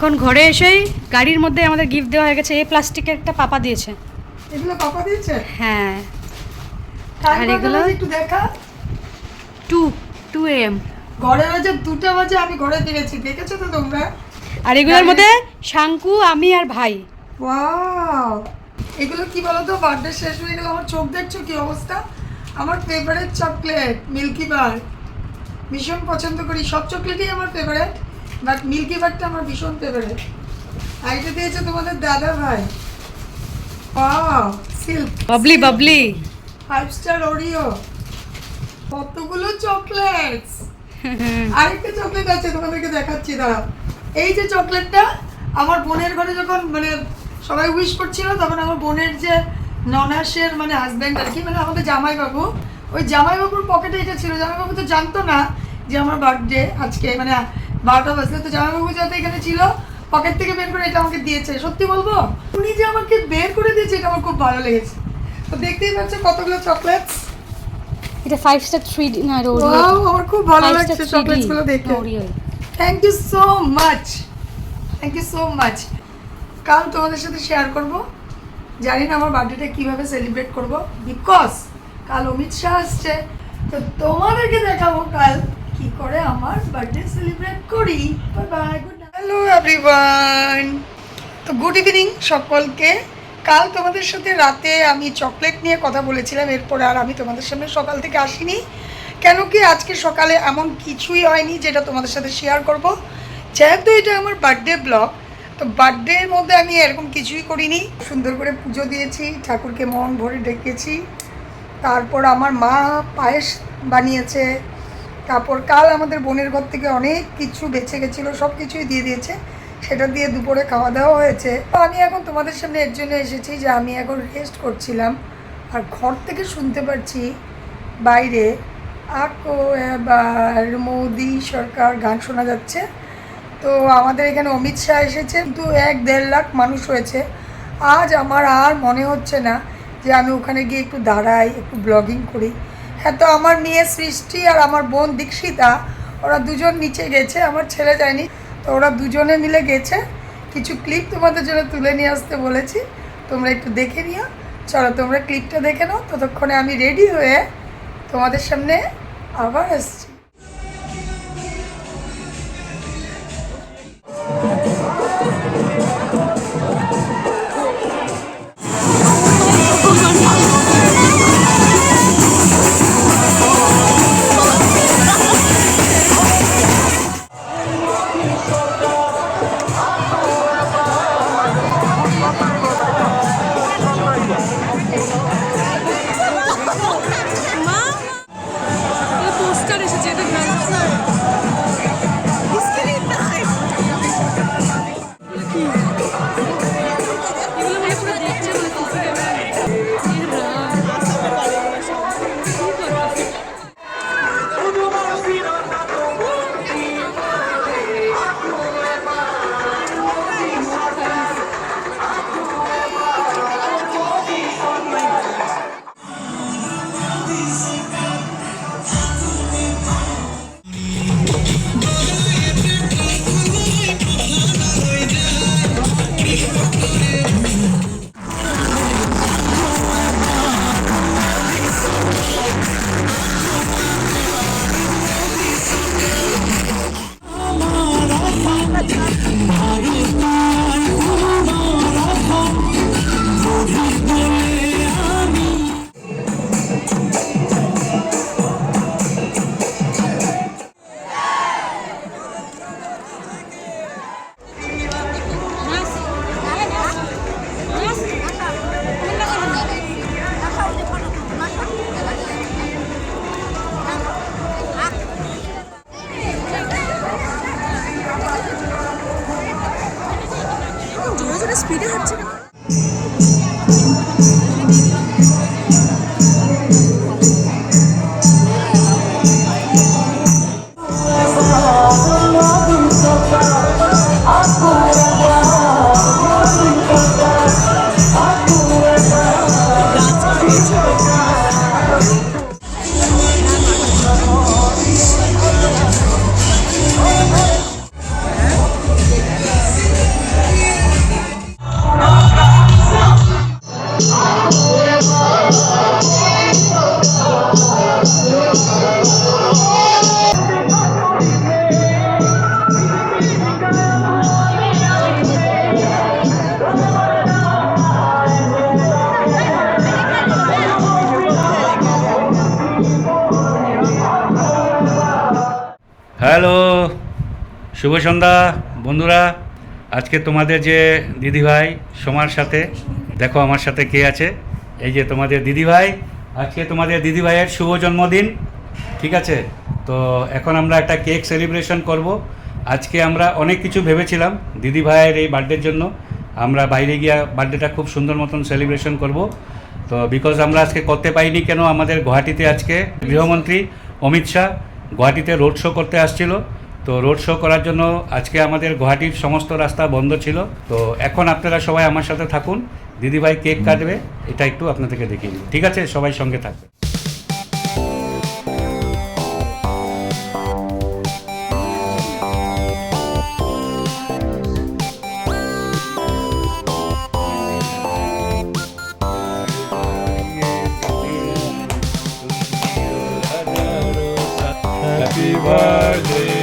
এখন ঘরে এসেই গাড়ির মধ্যে আমাদের গিফট দেওয়া হয়ে গেছে এই প্লাস্টিকের একটা পাপা দিয়েছে। এগুলো পাপা দিয়েছে? হ্যাঁ। আর এগুলো? একটু দেখা। টু টু এম ঘরে বাজে দুটো বাজে আমি ঘরে ফিরেছি দেখেছ তো তোমরা? আর এগুলোর মধ্যে শাঙ্কু আমি আর ভাই। ওয়াও! এগুলো কি বলতো বার্থডে শেষ হয়ে গেল আমার চোখ দেখছ কি অবস্থা? আমার ফেভারিট চকলেট মিল্কি বার ভীষণ পছন্দ করি সব চকলেটই আমার ফেভারিট বাট মিল্কি বারটা আমার ভীষণ ফেভারিট আর এটা দিয়েছে তোমাদের দাদা ভাই। Silk Bubbly Bubbly Five Star Oreo কতগুলো চকলেটস আরেকটা চকলেট আছে তোমাদেরকে দেখাচ্ছি দাঁড়াও। এই যে চকলেটটা আমার বোনের ঘরে যখন মানে সবাই উইশ করছিল তখন আমার বোনের যে ননাসের মানে হাজব্যান্ড আর কি মানে আমাদের জামাইবাবু ওই জামাইবাবুর পকেটে এটা ছিল। জামাইবাবু তো জানতো না যে আমার বার্থডে আজকে মানে বারোটা বাজলে তো জামাইবাবু যাতে এখানে ছিল। পকেট থেকে বের করে এটা আমাকে দিয়েছে। সত্যি বলব? উনি যে আমাকে বের করে দিয়েছে এটা আমার খুব ভালো লেগেছে। তো দেখতেই পাচ্ছ কতগুলো চকলেটস এটা ফাইভ স্টার থ্রি না ওয়াও আমার খুব ভালো লাগছে চকলেটসগুলো দেখে। Thank you so much thank you so much কাল তোমাদের সাথে শেয়ার করব। জানি না আমার বার্থডেটা কীভাবে সেলিব্রেট করব। বিকজ কাল অমিত শাহ আসছে। তো তোমাদেরকে দেখাবো কাল কি করে আমার বার্থডে সেলিব্রেট করি? হ্যালো এভরিওয়ান তো গুড ইভিনিং সকলকে। কাল তোমাদের সাথে রাতে আমি চকলেট নিয়ে কথা বলেছিলাম, এরপরে আর আমি তোমাদের সামনে সকাল থেকে আসিনি। কেন কি আজকে সকালে এমন কিছুই হয়নি যেটা তোমাদের সাথে শেয়ার করব। যেহেতু এটা আমার বার্থডে ব্লগ তো বার্থডের মধ্যে আমি এরকম কিছুই করিনি। সুন্দর করে পুজো দিয়েছি, ঠাকুরকে মন ভরে ডেকেছি। তারপর আমার মা পায়েস বানিয়েছে তারপর কাল আমাদের বোনের ঘর থেকে অনেক কিছু বেঁচে গেছিল, সব কিছুই দিয়ে দিয়েছে। সেটা দিয়ে দুপুরে খাওয়া দাওয়া হয়েছে। তো আমি এখন তোমাদের সামনে এর জন্য এসেছি যে আমি এখন রেস্ট করছিলাম। আর ঘর থেকে শুনতে পাচ্ছি বাইরে আকো, এবার মোদি সরকার গান শোনা যাচ্ছে। তো আমাদের এখানে অমিত শাহ এসেছে, কিন্তু এক দেড় লাখ মানুষ হয়েছে। আজ আমার আর মনে হচ্ছে না যে আমি ওখানে গিয়ে একটু দাঁড়াই, একটু ব্লগিং করি। হ্যাঁ তো আমার মেয়ে সৃষ্টি আর আমার বোন দীক্ষিতা, ওরা দুজন নিচে গেছে, আমার ছেলে যায়নি, তো ওরা দুজনে মিলে গেছে। কিছু ক্লিপ তোমাদের জন্য তুলে নিয়ে আসতে বলেছি, তোমরা একটু দেখে নিও। চলো, তোমরা ক্লিপটা দেখে নাও, ততক্ষণে আমি রেডি হয়ে তোমাদের সামনে আবার আসছি। এগুলো জোরে জোরে স্পিডে হ্যালো, শুভ সন্ধ্যা, বন্ধুরা। আজকে তোমাদের যে দিদিভাই সোমার সাথে, দেখো আমার সাথে কে আছে? এই যে তোমাদের দিদিভাই, আজকে তোমাদের দিদিভাইয়ের শুভ জন্মদিন, ঠিক আছে? তো এখন আমরা একটা কেক সেলিব্রেশন করব। আজকে আমরা অনেক কিছু ভেবেছিলাম দিদিভাইয়ের এই বার্থডের জন্য। আমরা বাইরে গিয়ে বার্থডেটা খুব সুন্দর মতন সেলিব্রেশন করব। তো বিকজ আমরা আজকে করতে পারিনি কেন, আমাদের গুয়াহাটিতে আজকে গৃহমন্ত্রী অমিত শাহ। গুয়াহাটিতে রোড শো করতে আসছিল। তো রোড শো করার জন্য আজকে আমাদের গুয়াহাটির সমস্ত রাস্তা বন্ধ ছিল। তো এখন আপনারা সবাই আমার সাথে থাকুন। দিদিভাই কেক কাটবে, এটা একটু আপনাদেরকে দেখিয়ে দিই। ঠিক আছে? সবাই সঙ্গে থাকবে Shivaji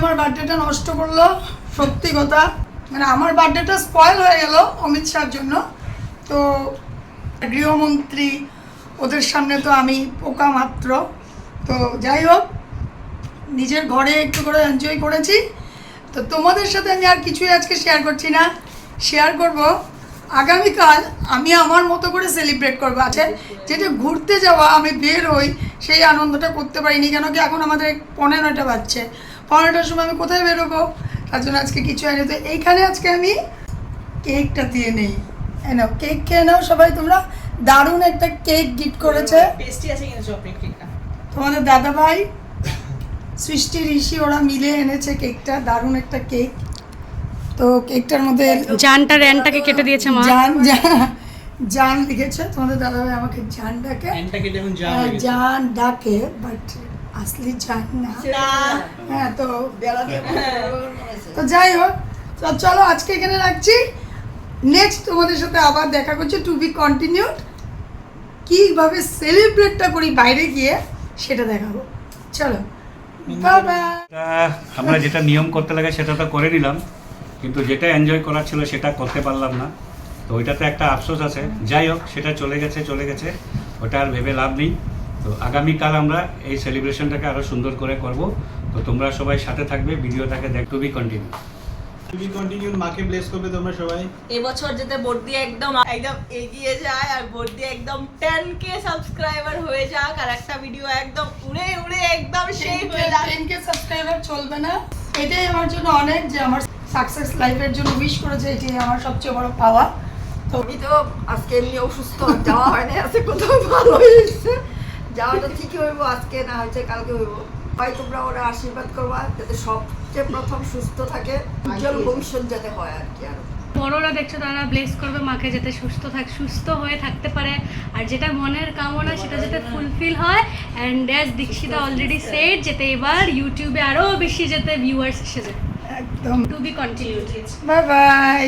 আমার বার্থডেটা নষ্ট করল, সত্যি কথা। মানে আমার বার্থডেটা স্পয়েল হয়ে গেল অমিত শাহর জন্য। তো গৃহমন্ত্রী, ওদের সামনে তো আমি পোকা মাত্র তো যাই হোক, নিজের ঘরে একটু করে এনজয় করেছি। তো তোমাদের সাথে আমি আর কিছুই আজকে শেয়ার করছি না। শেয়ার করব, আগামীকাল আমি আমার মতো করে সেলিব্রেট করব। আছে যেটা ঘুরতে যাওয়া, আমি বের হই, সেই আনন্দটা করতে পারিনি, কেন কি এখন আমাদের পনেরো নয়টা বাজছে। পনেরোটার সময় আমি কোথায় বেরোবো? তার জন্য আজকে কিছু হয়নি। তো এইখানে আজকে আমি কেকটা দিয়ে নেই। এনাও কেক খেয়ে নাও সবাই তোমরা। দারুণ একটা কেক গিফট করেছে। টেস্টি আছে কিন্তু চকলেট কেকটা তোমাদের দাদা ভাই সৃষ্টি ঋষি ওরা মিলে এনেছে কেকটা। দারুণ একটা কেক। তো কেকটার মধ্যে জানটা র্যানটাকে কেটে দিয়েছে মা। জান জান- লিখেছে তোমাদের দাদা ভাই আমাকে জান ডাকে জান ডাকে বাট আসলি জান না। হ্যাঁ তো তো যাই হোক তো চলো আজকে এখানে রাখছি। নেক্সট তোমাদের সাথে আবার দেখা করছি টু বি কন্টিনিউড কীভাবে সেলিব্রেটটা করি বাইরে গিয়ে সেটা দেখাবো। চলো। আমরা যেটা নিয়ম করতে লাগে সেটা তো করে নিলাম। কিন্তু যেটা এনজয় করার ছিল সেটা করতে পারলাম না। তো ওইটাতে একটা আফসোস আছে। যাই হোক সেটা চলে গেছে চলে গেছে। ওটা আর ভেবে লাভ নেই। তো আগামীকাল আমরা এই সেলিব্রেশনটাকে আরও সুন্দর করে করব। তো তোমরা সবাই সাথে থাকবে ভিডিওটাকে দেখ টু বি কন্টিনিউ তুমি কন্টিনিউ মাকে ব্লেস করবে তোমরা সবাই। এবছর যাতে ভোট দিয়ে একদম একদম এগিয়ে যায় আর ভোট দিয়ে একদম টেন কে সাবস্ক্রাইবার হয়ে যাক আর একটা ভিডিও একদম উড়ে উড়ে একদম সেই হয়ে যাক। টেনকে সাবস্ক্রাইবার চলবে না। এটাই আমার জন্য অনেক যে আমার সাকসেস লাইফের জন্য উইশ করেছে এটাই আমার সবচেয়ে বড় পাওয়া। তো আমি তো আজকে এমনি অসুস্থ যাওয়া হয়নি আজকে কোথাও ভালো হয়েছে। যাওয়াটা ঠিকই হইব আজকে না হয়েছে কালকে হইব। ভাই তোমরা ওরা আশীর্বাদ করবা যাতে সবচেয়ে প্রথম সুস্থ থাকে উজ্জ্বল ভবিষ্যৎ যাতে হয় আর কি আরও। বড়রা দেখছ তারা ব্লেস করবে মাকে যাতে সুস্থ থাক সুস্থ হয়ে থাকতে পারে। আর যেটা মনের কামনা সেটা যাতে ফুলফিল হয়। And as Dikshita already set যেতে এবার ইউটিউবে আরও বেশি যেতে ভিউয়ার্স এসে যায়। একদম। To be continued bye bye.